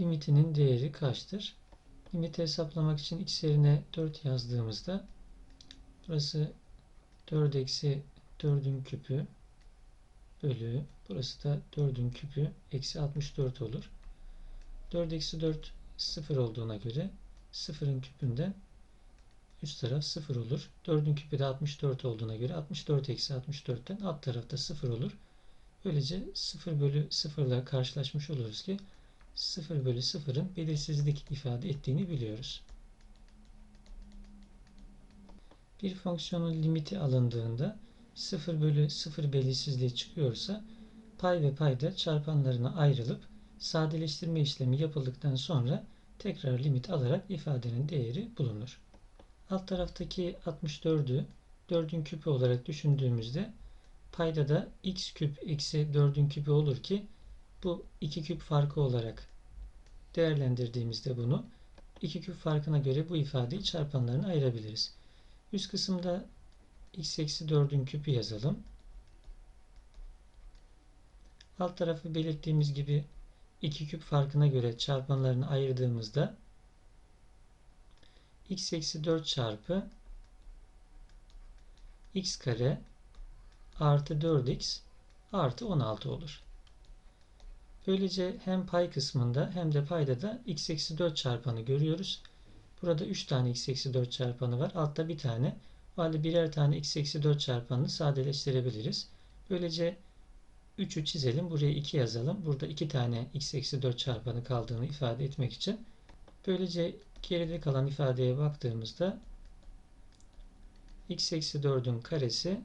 limitinin değeri kaçtır? Limiti hesaplamak için x yerine 4 yazdığımızda burası 4 eksi 4'ün küpü bölü burası da 4'ün küpü eksi 64 olur. 4 eksi 4 0 olduğuna göre 0'ın küpünden üst taraf 0 olur. 4'ün küpü de 64 olduğuna göre 64 eksi 64'ten alt tarafta 0 olur. Böylece 0 bölü 0 ile karşılaşmış oluruz ki 0 bölü 0'ın belirsizlik ifade ettiğini biliyoruz. Bir fonksiyonun limiti alındığında 0 bölü 0 belirsizliği çıkıyorsa pay ve payda çarpanlarına ayrılıp sadeleştirme işlemi yapıldıktan sonra tekrar limit alarak ifadenin değeri bulunur. Alt taraftaki 64'ü 4'ün küpü olarak düşündüğümüzde payda da x küp eksi 4'ün küpü olur ki bu 2 küp farkı olarak değerlendirdiğimizde bunu 2 küp farkına göre bu ifadeyi çarpanlarına ayırabiliriz. Üst kısımda x eksi 4'ün küpü yazalım. Alt tarafı belirttiğimiz gibi 2 küp farkına göre çarpanlarını ayırdığımızda x eksi 4 çarpı x kare artı 4x artı 16 olur. Böylece hem pay kısmında hem de payda da x eksi 4 çarpanı görüyoruz. Burada 3 tane x eksi 4 çarpanı var. Altta bir tane. O halde birer tane x eksi 4 çarpanını sadeleştirebiliriz. Böylece 3'ü çizelim. Buraya 2 yazalım. Burada 2 tane x eksi 4 çarpanı kaldığını ifade etmek için. Böylece geride kalan ifadeye baktığımızda x eksi 4'ün karesi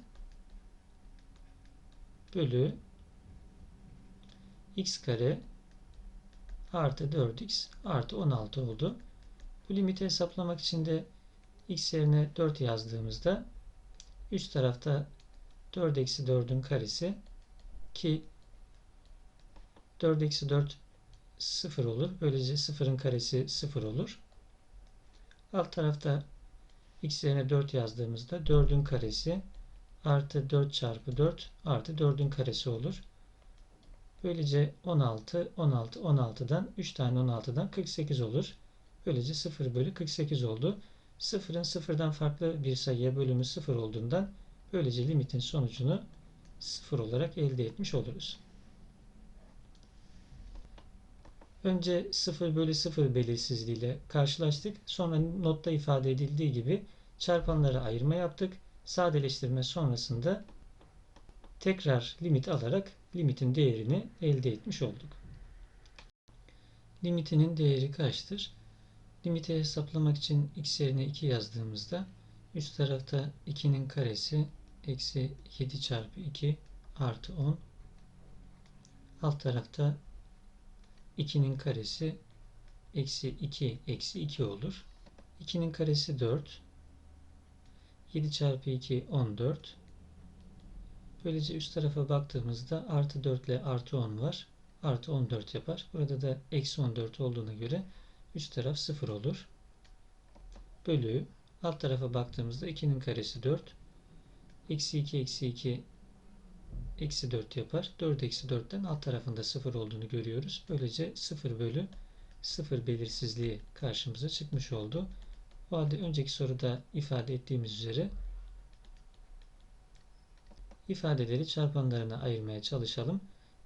bölü x kare artı 4x artı 16 oldu. Bu limiti hesaplamak için de x yerine 4 yazdığımızda üst tarafta 4 eksi 4'ün karesi ki 4 eksi 4 0 olur. Böylece 0'ın karesi 0 olur. Alt tarafta x yerine 4 yazdığımızda 4'ün karesi artı 4 çarpı 4 artı 4'ün karesi olur. Böylece 16, 16, 16'dan 3 tane 16'dan 48 olur. Böylece 0 bölü 48 oldu. 0'ın 0'dan farklı bir sayıya bölümü 0 olduğundan böylece limitin sonucunu 0 olarak elde etmiş oluruz. Önce 0 bölü 0 belirsizliğiyle karşılaştık. Sonra notta ifade edildiği gibi çarpanları ayırma yaptık. Sadeleştirme sonrasında tekrar limit alarak limitin değerini elde etmiş olduk. Limitinin değeri kaçtır? Limiti hesaplamak için x yerine 2 yazdığımızda üst tarafta 2'nin karesi eksi 7 çarpı 2 artı 10 alt tarafta 2'nin karesi eksi 2 eksi 2 olur. 2'nin karesi 4 7 çarpı 2 14 Böylece üst tarafa baktığımızda artı 4 ile artı 10 var. Artı 14 yapar. Burada da eksi 14 olduğuna göre üst taraf 0 olur. Bölü alt tarafa baktığımızda 2'nin karesi 4. Eksi 2 eksi 2 eksi 4 yapar. 4 eksi 4'ten alt tarafında 0 olduğunu görüyoruz. Böylece 0 bölü 0 belirsizliği karşımıza çıkmış oldu. O halde önceki soruda ifade ettiğimiz üzere ifadeleri çarpanlarına ayırmaya çalışalım.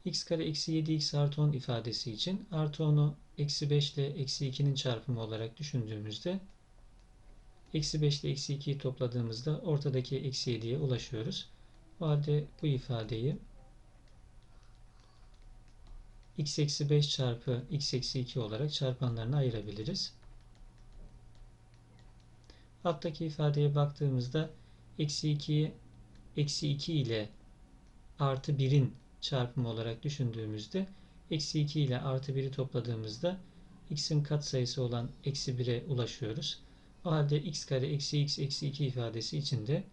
x kare eksi 7x artı 10 ifadesi için artı 10'u eksi 5 ile eksi 2'nin çarpımı olarak düşündüğümüzde eksi 5 ile eksi 2'yi topladığımızda ortadaki eksi 7'ye ulaşıyoruz. O halde bu ifadeyi x eksi 5 çarpı x eksi 2 olarak çarpanlarına ayırabiliriz. Alttaki ifadeye baktığımızda eksi 2'yi eksi 2 ile artı 1'in çarpımı olarak düşündüğümüzde eksi 2 ile artı 1'i topladığımızda x'in katsayısı olan eksi 1'e ulaşıyoruz. O halde x kare eksi x eksi 2 ifadesi içinde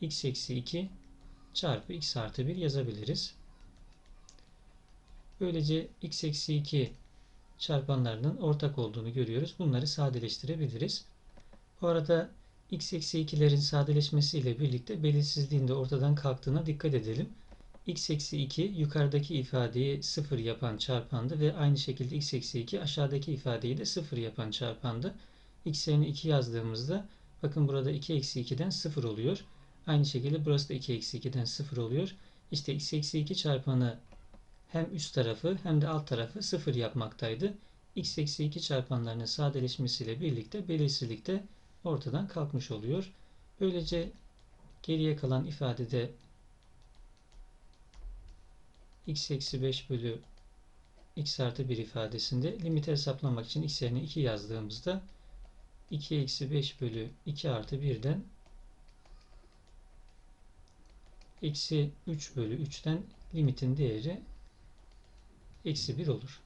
x eksi 2 çarpı x artı 1 yazabiliriz. Böylece x eksi 2 çarpanlarının ortak olduğunu görüyoruz. Bunları sadeleştirebiliriz. Bu arada x eksi 2'lerin sadeleşmesiyle birlikte belirsizliğin de ortadan kalktığına dikkat edelim. x eksi 2 yukarıdaki ifadeyi 0 yapan çarpandı ve aynı şekilde x eksi 2 aşağıdaki ifadeyi de 0 yapan çarpandı. x yerine 2 yazdığımızda bakın burada 2 eksi 2'den 0 oluyor. Aynı şekilde burası da 2 eksi 2'den 0 oluyor. İşte x eksi 2 çarpanı hem üst tarafı hem de alt tarafı 0 yapmaktaydı. x eksi 2 çarpanlarının sadeleşmesiyle birlikte belirsizlik de ortadan kalkmış oluyor. Böylece geriye kalan ifadede x eksi 5 bölü x artı 1 ifadesinde limiti hesaplamak için x yerine 2 yazdığımızda 2 eksi 5 bölü 2 artı 1'den eksi 3 bölü 3'ten limitin değeri eksi 1 olur.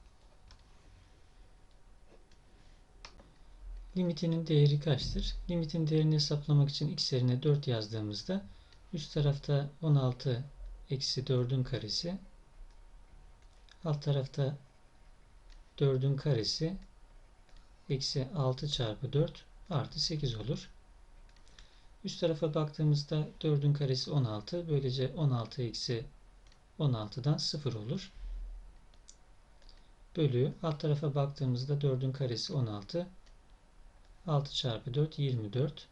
Limitinin değeri kaçtır? Limitin değerini hesaplamak için x yerine 4 yazdığımızda üst tarafta 16 eksi 4'ün karesi alt tarafta 4'ün karesi eksi 6 çarpı 4 artı 8 olur. Üst tarafa baktığımızda 4'ün karesi 16. Böylece 16 eksi 16'dan 0 olur. Bölü alt tarafa baktığımızda 4'ün karesi 16. 6 çarpı 4 24.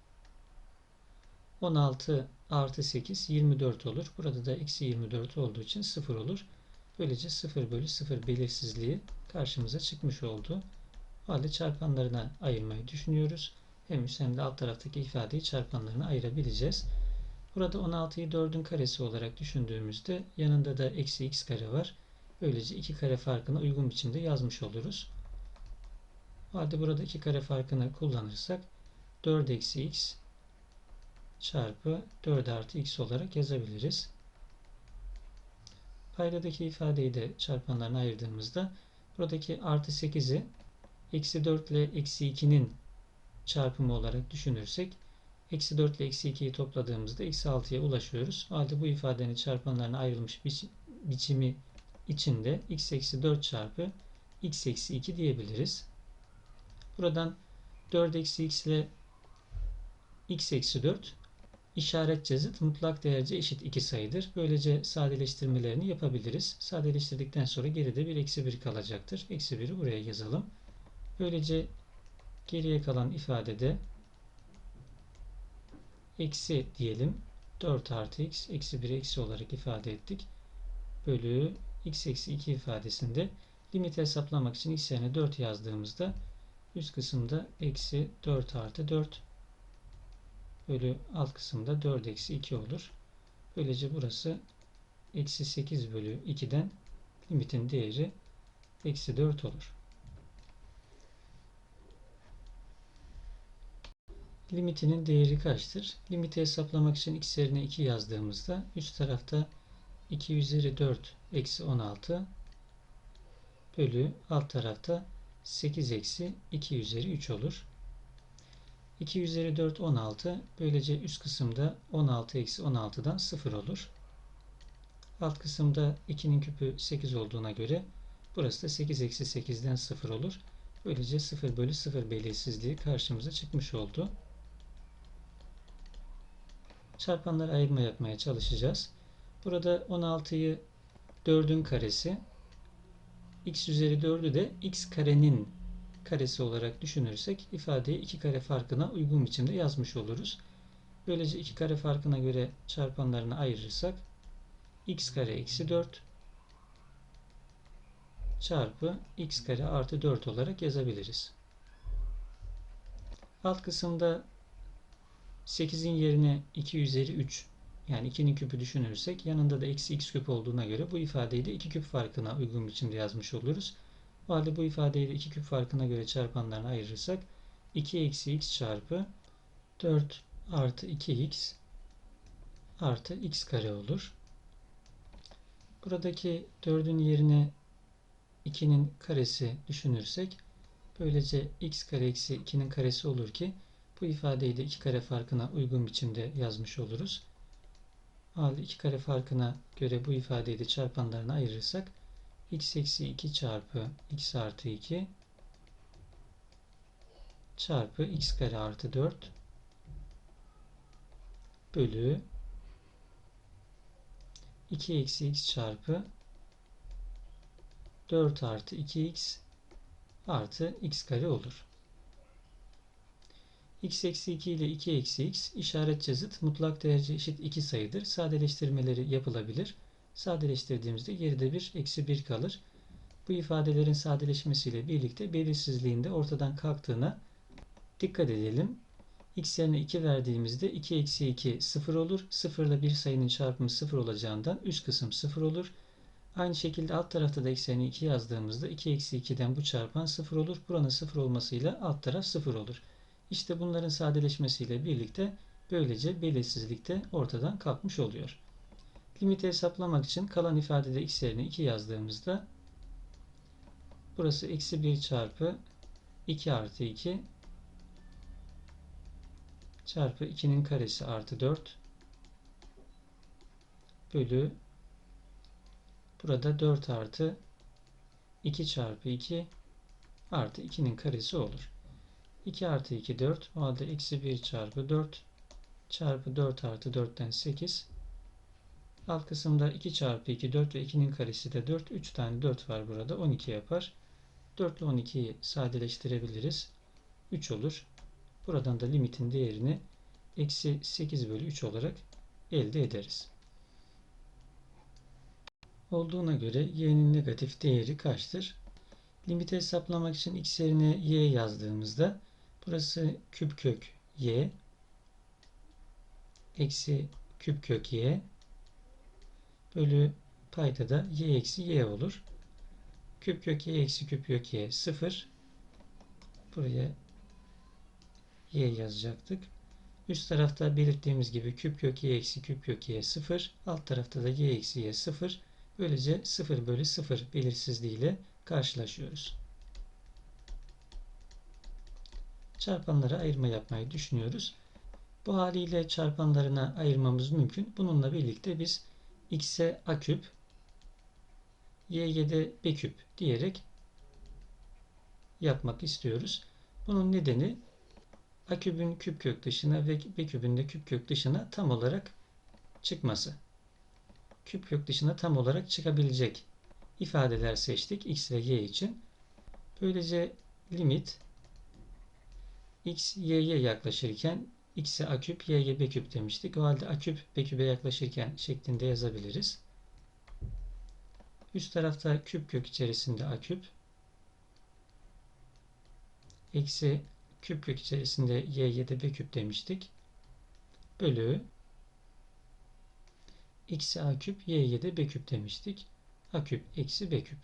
16 artı 8 24 olur. Burada da eksi 24 olduğu için 0 olur. Böylece 0 bölü 0 belirsizliği karşımıza çıkmış oldu. O halde çarpanlarına ayırmayı düşünüyoruz. Hem üst hem de alt taraftaki ifadeyi çarpanlarına ayırabileceğiz. Burada 16'yı 4'ün karesi olarak düşündüğümüzde yanında da eksi x kare var. Böylece iki kare farkını uygun biçimde yazmış oluruz. Halde burada iki kare farkını kullanırsak 4 eksi x çarpı 4 artı x olarak yazabiliriz. Paydadaki ifadeyi de çarpanlarına ayırdığımızda buradaki artı 8'i eksi 4 ile eksi 2'nin çarpımı olarak düşünürsek eksi 4 ile eksi 2'yi topladığımızda eksi 6'ya ulaşıyoruz. O halde bu ifadenin çarpanlarına ayrılmış biç biçimi içinde x eksi 4 çarpı x eksi 2 diyebiliriz. Buradan 4 eksi x ile x eksi 4 işaretçe zıt mutlak değerce eşit iki sayıdır. Böylece sadeleştirmelerini yapabiliriz. Sadeleştirdikten sonra geride bir eksi 1 kalacaktır. Eksi 1'i buraya yazalım. Böylece geriye kalan ifadede eksi diyelim 4 artı x eksi 1'i eksi olarak ifade ettik. Bölü x eksi 2 ifadesinde limit hesaplamak için x yerine 4 yazdığımızda üst kısımda eksi 4 artı 4 bölü alt kısımda 4 eksi 2 olur. Böylece burası eksi 8 bölü 2'den limitin değeri eksi 4 olur. Limitinin değeri kaçtır? Limiti hesaplamak için x yerine 2 yazdığımızda üst tarafta 2 üzeri 4 eksi 16 bölü alt tarafta 8 eksi 2 üzeri 3 olur. 2 üzeri 4 16. Böylece üst kısımda 16 eksi 16'dan 0 olur. Alt kısımda 2'nin küpü 8 olduğuna göre burası da 8 eksi 8'den 0 olur. Böylece 0 bölü 0 belirsizliği karşımıza çıkmış oldu. Çarpanları ayırma yapmaya çalışacağız. Burada 16'yı 4'ün karesi x üzeri 4'ü de x karenin karesi olarak düşünürsek ifadeyi iki kare farkına uygun biçimde yazmış oluruz. Böylece iki kare farkına göre çarpanlarını ayırırsak x kare eksi 4 çarpı x kare artı 4 olarak yazabiliriz. Alt kısımda 8'in yerine 2 üzeri 3 yani 2'nin küpü düşünürsek yanında da eksi x küp olduğuna göre bu ifadeyi de 2 küp farkına uygun biçimde yazmış oluruz. O halde bu ifadeyi de 2 küp farkına göre çarpanlarına ayırırsak 2 eksi x çarpı 4 artı 2x artı x kare olur. Buradaki 4'ün yerine 2'nin karesi düşünürsek böylece x kare eksi 2'nin karesi olur ki bu ifadeyi de 2 kare farkına uygun biçimde yazmış oluruz. Halde 2 kare farkına göre bu ifadeyi de çarpanlarına ayırırsak x eksi 2 çarpı x artı 2 çarpı x kare artı 4 bölü 2 eksi x çarpı 4 artı 2x artı x kare olur. X eksi 2 ile 2 eksi x işaretçe zıt mutlak değerce eşit 2 sayıdır. Sadeleştirmeleri yapılabilir. Sadeleştirdiğimizde geride bir eksi 1 kalır. Bu ifadelerin sadeleşmesiyle birlikte belirsizliğin de ortadan kalktığına dikkat edelim. x yerine 2 verdiğimizde 2 eksi 2 0 olur. 0 ile bir sayının çarpımı 0 olacağından üst kısım 0 olur. Aynı şekilde alt tarafta da yerine 2 yazdığımızda 2 eksi 2'den bu çarpan 0 olur. Buranın 0 olmasıyla alt taraf 0 olur. İşte bunların sadeleşmesiyle birlikte böylece belirsizlik de ortadan kalkmış oluyor. Limiti hesaplamak için kalan ifadede x yerine 2 yazdığımızda burası eksi 1 çarpı 2 artı 2 çarpı 2'nin karesi artı 4 bölü burada 4 artı 2 çarpı 2 artı 2'nin karesi olur. 2 artı 2 4 o halde eksi 1 çarpı 4 çarpı 4 artı 4'ten 8 alt kısımda 2 çarpı 2 4 ve 2'nin karesi de 4 3 tane 4 var burada. 12 yapar. 4 ile 12'yi sadeleştirebiliriz. 3 olur. Buradan da limitin değerini eksi 8 bölü 3 olarak elde ederiz. Olduğuna göre y'nin negatif değeri kaçtır? Limiti hesaplamak için x yerine y yazdığımızda burası küp kök y eksi küp kök y bölü payda da y eksi y olur. Küp kök y eksi küp kök y 0. Buraya y yazacaktık. Üst tarafta belirttiğimiz gibi küp kök y eksi küp kök y 0. Alt tarafta da y eksi y 0. Böylece 0 bölü 0 belirsizliği ile karşılaşıyoruz. Çarpanlara ayırma yapmayı düşünüyoruz. Bu haliyle çarpanlarına ayırmamız mümkün. Bununla birlikte biz x'e a küp, y'ye de b küp diyerek yapmak istiyoruz. Bunun nedeni a küpün küp kök dışına ve b küpün de küp kök dışına tam olarak çıkması. Küp kök dışına tam olarak çıkabilecek ifadeler seçtik x ve y için. Böylece limit x y'ye yaklaşırken x'e a küp y'ye b küp demiştik. O halde a küp b küpe yaklaşırken şeklinde yazabiliriz. Üst tarafta küp kök içerisinde a küp eksi küp kök içerisinde y'ye de b küp demiştik. Bölü x'e a küp y'ye de b küp demiştik a küp eksi b küp.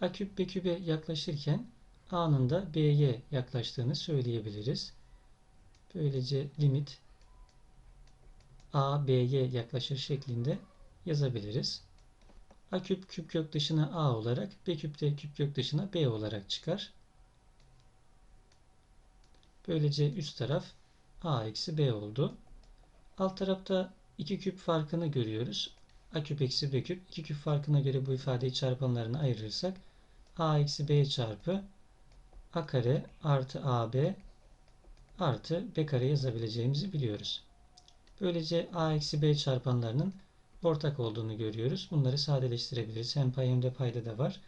a küp b küpe yaklaşırken a'nın da b'ye yaklaştığını söyleyebiliriz. Böylece limit a b'ye yaklaşır şeklinde yazabiliriz. a küp küp kök dışına a olarak b küp de küp kök dışına b olarak çıkar. Böylece üst taraf a eksi b oldu. Alt tarafta iki küp farkını görüyoruz a küp eksi b küp. 2 küp farkına göre bu ifadeyi çarpanlarına ayırırsak a eksi b çarpı a kare artı ab artı b kare yazabileceğimizi biliyoruz. Böylece a eksi b çarpanlarının ortak olduğunu görüyoruz. Bunları sadeleştirebiliriz. Hem pay hem de payda da var.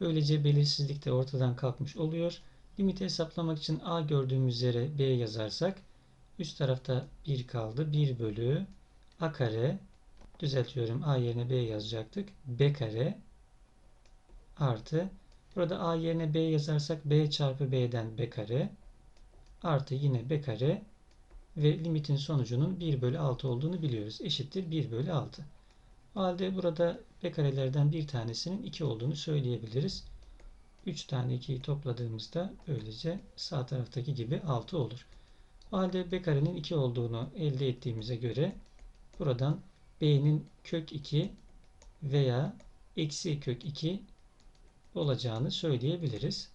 Böylece belirsizlik de ortadan kalkmış oluyor. Limiti hesaplamak için a gördüğümüz yere b yazarsak üst tarafta 1 kaldı. 1 bölü a kare düzeltiyorum. A yerine B yazacaktık. B kare artı burada A yerine B yazarsak B çarpı B'den B kare artı yine B kare ve limitin sonucunun 1 bölü 6 olduğunu biliyoruz. Eşittir 1 bölü 6. O halde burada B karelerden bir tanesinin 2 olduğunu söyleyebiliriz. 3 tane 2'yi topladığımızda böylece sağ taraftaki gibi 6 olur. O halde B karenin 2 olduğunu elde ettiğimize göre buradan b'nin kök 2 veya eksi kök 2 olacağını söyleyebiliriz.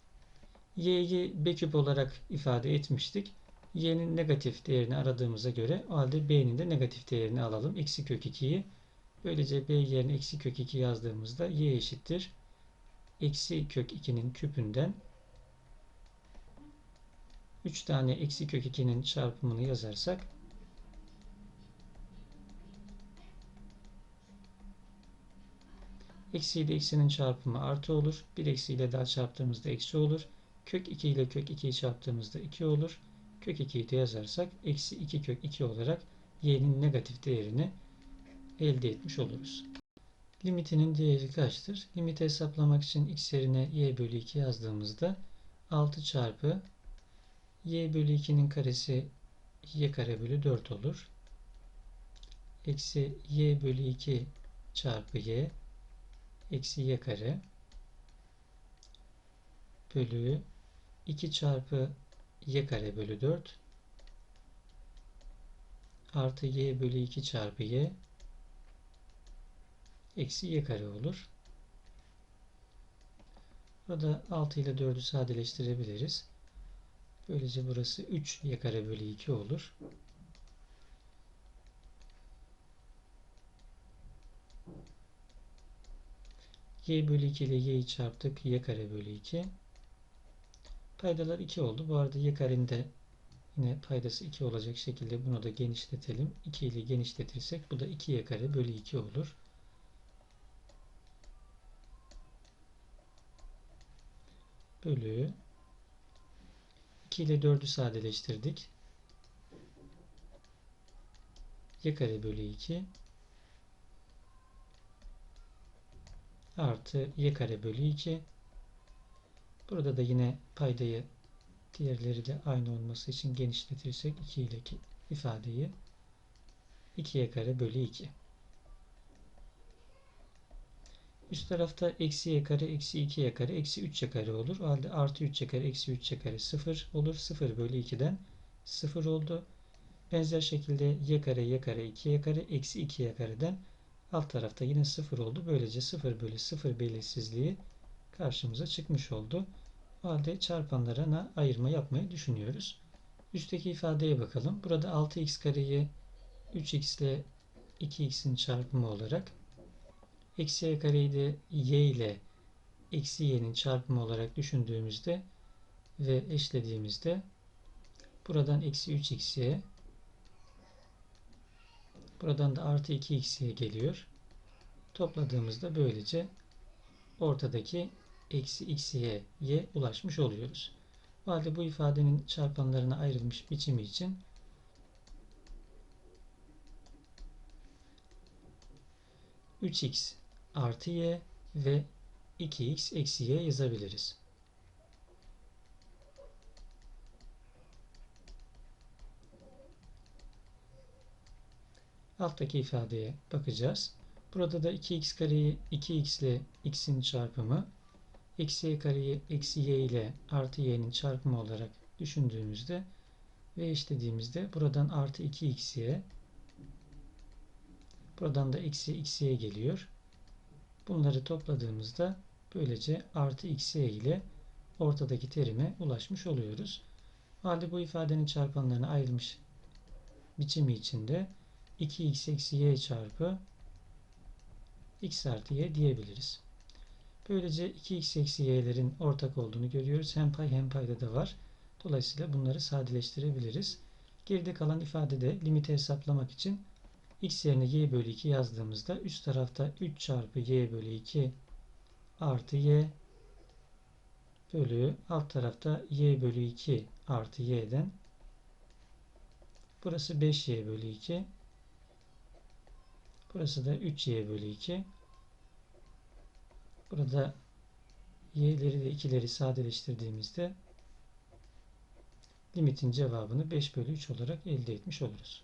y'yi b küp olarak ifade etmiştik. y'nin negatif değerini aradığımıza göre o halde b'nin de negatif değerini alalım. Eksi kök 2'yi. Böylece b yerine eksi kök 2 yazdığımızda y eşittir. Eksi kök 2'nin küpünden 3 tane eksi kök 2'nin çarpımını yazarsak Eksi ile eksinin çarpımı artı olur. 1 eksi ile daha çarptığımızda eksi olur. Kök 2 ile kök 2'yi çarptığımızda 2 olur. Kök 2'yi de yazarsak eksi 2 kök 2 olarak y'nin negatif değerini elde etmiş oluruz. Limitinin değeri kaçtır? Limiti hesaplamak için x yerine y bölü 2 yazdığımızda 6 çarpı y bölü 2'nin karesi y kare bölü 4 olur. Eksi y bölü 2 çarpı y eksi y kare bölü 2 çarpı y kare bölü 4 artı y bölü 2 çarpı y eksi y kare olur. Burada 6 ile 4'ü sadeleştirebiliriz. Böylece burası 3 y kare bölü 2 olur. Y bölü 2 ile y'yi çarptık. y kare bölü 2. Paydalar 2 oldu. Bu arada y karenin yine paydası 2 olacak şekilde bunu da genişletelim. 2 ile genişletirsek bu da 2y kare bölü 2 olur. Bölü 2 ile 4'ü sadeleştirdik. y kare bölü 2 artı y kare bölü 2 burada da yine paydayı diğerleri de aynı olması için genişletirsek 2 ile 2 ifadeyi 2y kare bölü 2 üst tarafta eksi y kare eksi 2y kare eksi 3y kare olur. O halde artı 3y kare eksi 3y kare 0 olur. 0 bölü 2'den 0 oldu. Benzer şekilde y kare y kare 2y kare eksi 2y kareden alt tarafta yine 0 oldu. Böylece 0 bölü 0 belirsizliği karşımıza çıkmış oldu. O halde çarpanlarına ayırma yapmayı düşünüyoruz. Üstteki ifadeye bakalım. Burada 6x kareyi 3x ile 2x'in çarpımı olarak eksi y kareyi de y ile eksi y'nin çarpımı olarak düşündüğümüzde ve eşlediğimizde buradan eksi 3xy buradan da artı 2xy geliyor. Topladığımızda böylece ortadaki eksi x'ye y ulaşmış oluyoruz. O halde bu ifadenin çarpanlarına ayrılmış biçimi için üç x artı y ve 2x eksi y yazabiliriz. Alttaki ifadeye bakacağız. Burada da 2x kareyi 2x ile x'in çarpımı eksi y kareyi eksi y ile artı y'nin çarpımı olarak düşündüğümüzde ve eşlediğimizde buradan artı 2xy buradan da eksi xy geliyor. Bunları topladığımızda böylece artı xy ile ortadaki terime ulaşmış oluyoruz. Halde bu ifadenin çarpanlarına ayrılmış biçimi içinde 2x eksi y çarpı x artı y diyebiliriz. Böylece 2x eksi y'lerin ortak olduğunu görüyoruz. Hem pay hem payda da var. Dolayısıyla bunları sadeleştirebiliriz. Geride kalan ifadede limiti hesaplamak için x yerine y bölü 2 yazdığımızda üst tarafta 3 çarpı y bölü 2 artı y bölü alt tarafta y bölü 2 artı y'den burası 5y bölü 2 burası da 3y bölü 2 burada y'leri ve 2'leri sadeleştirdiğimizde limitin cevabını 5 bölü 3 olarak elde etmiş oluruz.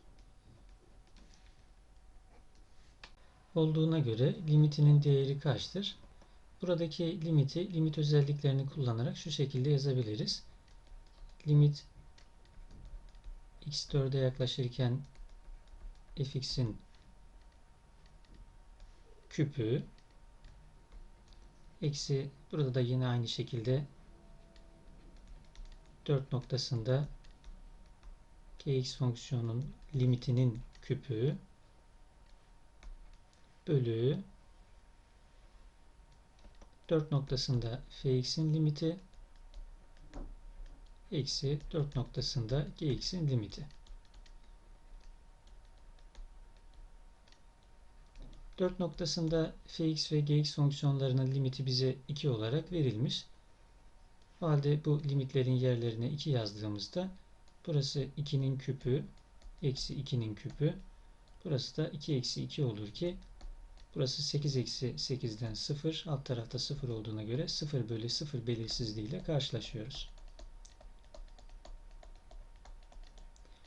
olduğuna göre limitinin değeri kaçtır? Buradaki limiti limit özelliklerini kullanarak şu şekilde yazabiliriz. Limit x4'e yaklaşırken fx'in küpü eksi burada da yine aynı şekilde 4 noktasında kx fonksiyonunun limitinin küpü bölü 4 noktasında fx'in limiti eksi 4 noktasında gx'in limiti. 4 noktasında fx ve gx fonksiyonlarının limiti bize 2 olarak verilmiş. O halde bu limitlerin yerlerine 2 yazdığımızda burası 2'nin küpü eksi 2'nin küpü burası da 2 eksi 2 olur ki burası 8 eksi 8'den 0 alt tarafta 0 olduğuna göre 0 bölü 0 belirsizliğiyle karşılaşıyoruz.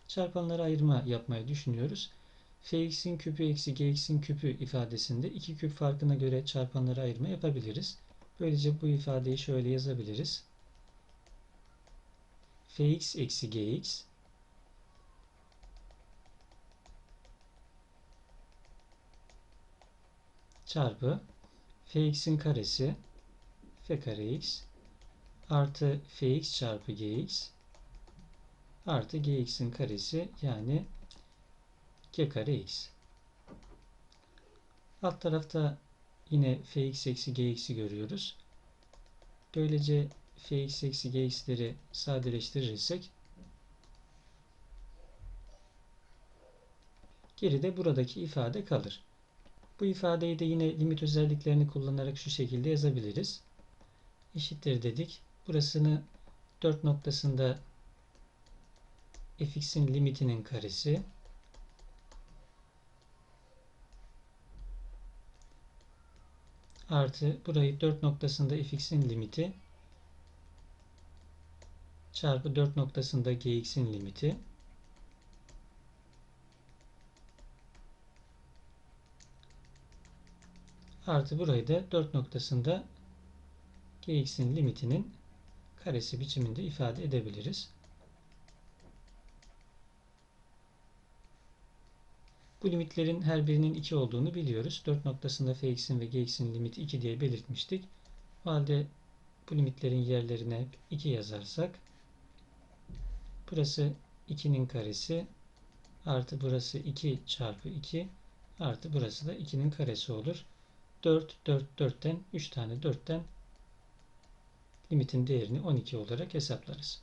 Çarpanlara ayırma yapmayı düşünüyoruz fx'in küpü eksi gx'in küpü ifadesinde iki küp farkına göre çarpanları ayırma yapabiliriz. Böylece bu ifadeyi şöyle yazabiliriz. fx eksi gx çarpı fx'in karesi f kare x artı fx çarpı gx artı gx'in karesi yani g kare x. Alt tarafta yine fx eksi gx'i görüyoruz. Böylece fx eksi gx'leri sadeleştirirsek geride buradaki ifade kalır. Bu ifadeyi de yine limit özelliklerini kullanarak şu şekilde yazabiliriz. Eşittir dedik. Burasını 4 noktasında fx'in limitinin karesi artı burayı 4 noktasında fx'in limiti çarpı 4 noktasında gx'in limiti artı burayı da 4 noktasında gx'in limitinin karesi biçiminde ifade edebiliriz. Bu limitlerin her birinin 2 olduğunu biliyoruz. 4 noktasında fx'in ve gx'in limiti 2 diye belirtmiştik. O halde bu limitlerin yerlerine hep 2 yazarsak burası 2'nin karesi artı burası 2 çarpı 2 artı burası da 2'nin karesi olur. 4, 4, 4'ten 3 tane 4'ten limitin değerini 12 olarak hesaplarız.